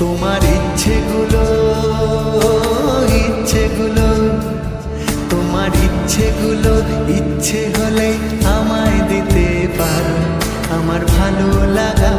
তোমার ইচ্ছেগুলো ইচ্ছেগুলো তোমার ইচ্ছেগুলো ইচ্ছে হলে আমায় দিতে পারো। আমার ভালো লাগা